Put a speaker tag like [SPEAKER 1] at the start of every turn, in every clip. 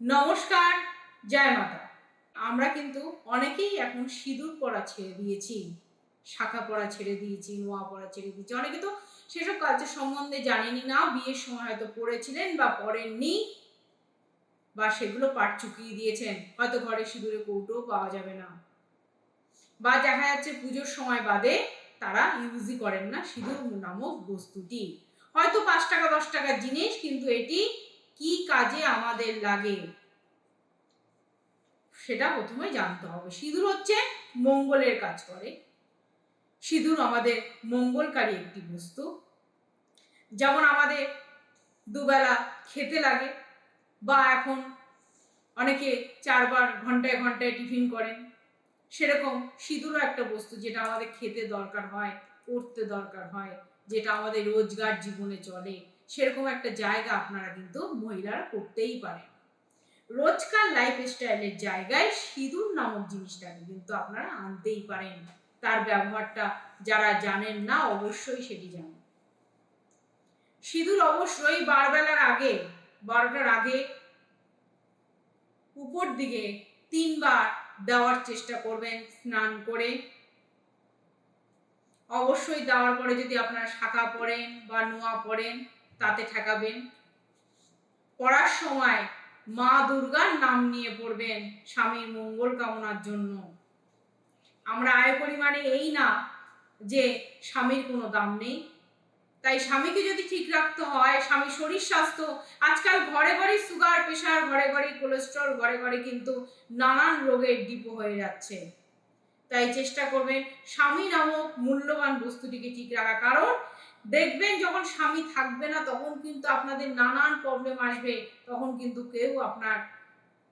[SPEAKER 1] নমস্কার, জয় মাতা। আমরা কিন্তু অনেকেই এখন সিঁদুর পরা ছেড়ে দিয়েছি, শাখা পরা ছেড়ে দিয়েছি, নোয়া পরা ছেড়ে দিয়েছি। অনেকে তো সেসব কালচার সম্বন্ধে জানেনি না, বিয়ের সময় হয়তো পড়েছিলেন বা পড়েননি বা সেগুলো পাট চুকিয়ে দিয়েছেন। হয়তো ঘরে সিঁদুরে কৌটোও পাওয়া যাবে না। বা দেখা যাচ্ছে পুজোর সময় বাদে তারা ইউজই করেন না সিঁদুর নামক বস্তুটি। হয়তো পাঁচ টাকা, দশ টাকার জিনিস, কিন্তু এটি কি কাজে আমাদের লাগে? সেটা প্রথমে জানতে হবে। সিঁদুর হচ্ছে মঙ্গলের কাজ করে। সিঁদুর আমাদের মঙ্গলকারী একটি বস্তু। যেমন আমাদের দুবেলা খেতে লাগে বা এখন অনেকে চারবার ঘন্টায় ঘন্টায় টিফিন করেন। সেরকম সিঁদুরও একটা বস্তু যেটা আমাদের খেতে দরকার হয়, পড়তে দরকার হয়, যেটা আমাদের রোজগার জীবনে চলে। সেরকম একটা জায়গা আপনারা কিন্তু মহিলারা করতেই পারেন। রোজকার লাইফ স্টাইলের জায়গায় সিঁদুর নামক জিনিসটাকে কিন্তু আপনারা আনতেই পারেন। তার ব্যবহারটা যারা জানেন না অবশ্যই সেটি জানেন। সিঁদুর অবশ্যই বারবেলার আগে বারোটার আগে উপর দিকে তিনবার দেওয়ার চেষ্টা করবেন, স্নান করে। অবশ্যই দেওয়ার পরে যদি আপনারা শাখা পড়েন বা নোয়া পড়েন তাতে ঠেকাবেন। পড়ার সময় মা দুর্গার নাম নিয়ে পড়বেন স্বামীর মঙ্গল কামনার জন্য। আমরা আয় পরিমাণে এই না যে স্বামীর কোনো দাম নেই। তাই স্বামীকে যদি ঠিক রাখতে হয় স্বামী শরীর স্বাস্থ্য, আজকাল ঘরে ঘরে সুগার, প্রেশার, ঘরে ঘরে কোলেস্ট্রল, ঘরে ঘরে কিন্তু নানান রোগের ডিপো হয়ে যাচ্ছে। তাই চেষ্টা করবেন স্বামী নামক মূল্যবান বস্তুটিকে ঠিক রাখা কারণ দেখবেন যখন স্বামী থাকবে না, তখন কিন্তু আপনাদের নানান প্রবলেম আসবে। তখন কিন্তু কেউ আপনার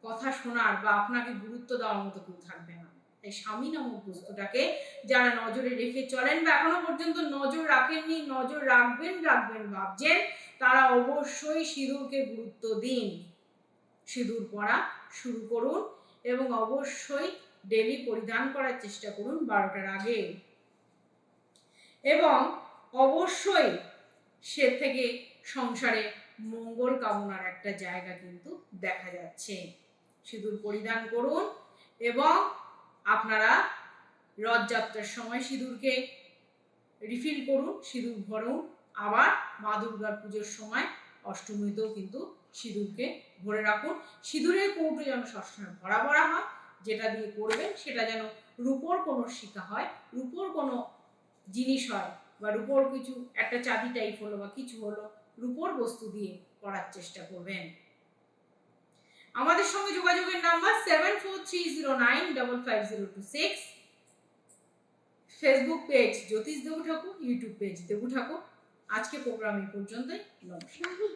[SPEAKER 1] কথা শোনার বা আপনাকে গুরুত্ব দেওয়ার মতো কেউ থাকবে না। তাই স্বামী নামক বস্তুটাকে যারা নজরে রেখে চলেন বা এখনও পর্যন্ত নজর রাখেননি, নজর রাখবেন রাখবেন, ভাবছেন, তারা অবশ্যই সিঁদুরকে গুরুত্ব দিন। সিঁদুর পরা শুরু করুন এবং অবশ্যই ডেলি পরিধান করার চেষ্টা করুন বারোটার আগে। এবং অবশ্যই সে থেকে সংসারে মঙ্গল কামনার একটা জায়গা কিন্তু দেখা যাচ্ছে। সিঁদুর পরিধান করুন এবং আপনারা রথযাত্রার সময় সিঁদুরকে রিফিল করুন, সিঁদুর ভরুন। আবার মা দুর্গার পুজোর সময় অষ্টমীতেও কিন্তু সিঁদুরকে ভরে রাখুন। সিঁদুরের কৌটো যেন সবসময় ভরা ভরা হয়, যেটা দিয়ে করবেন সেটা যেন রূপোর কোনো শিকা হয়, রূপোর কোনো জিনিস হয় বা রূপোর কিছু, একটা চাবি টাইপ হলো বা কিছু হলো, রূপোর বস্তু দিয়ে করার চেষ্টা করবেন। আমাদের সঙ্গে যোগাযোগের number seven four three zero nine double five zero two six Facebook page Jyotish Debu Thakur YouTube page Debu Thakur. আজকে প্রোগ্রাম এই পর্যন্তই। নমস্কার।